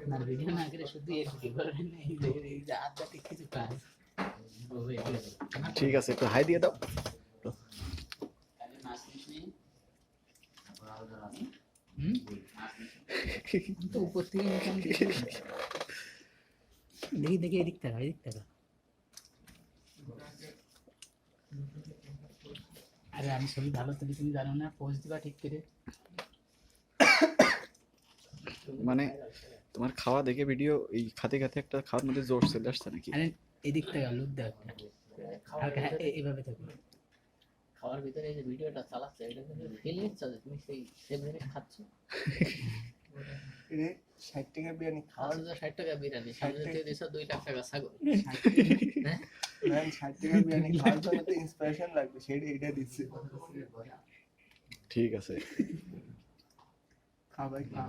আপনার ভিডিও না করে শুধু করবেন না, এই যে- আধ্যাত্মিক কিছু কাজ। ঠিক আছে একটু হাই দিয়ে দাও উপর থেকে দেখি এদিক টাকা এদিক টাকা আরে আমি ছবি ভালো তুলি তুমি জানো না পোজ দিবা ঠিক করে মানে তোমার খাওয়া দেখে ভিডিও এই খাতে খাতে একটা খাওয়ার মধ্যে জোর চলে আসছে নাকি? আরে এদিক থেকে লুক হালকা হ্যাঁ, এ- এভাবে থাকবে খাওয়ার ভিতরে এই যে ভিডিওটা চালাচ্ছে এটা কিন্তু ফেল নিচ্ছ যে তুমি সেই সেম জিনিস খাচ্ছ। রে ষাট টাকা বিরিয়ানি খাওয়ার খাওয়ার ষাট টাকা বিরিয়ানি সামনে দিয়ে দিয়েছ দুই লাখ টাকা ছাগল। ম্যান ষাট টাকা। বিরিয়ানি খাওয়ার জন্য তো ইন্সপিরেশন লাগবে সেটা এটা দিচ্ছে। ঠিক আছে। খাবাই খা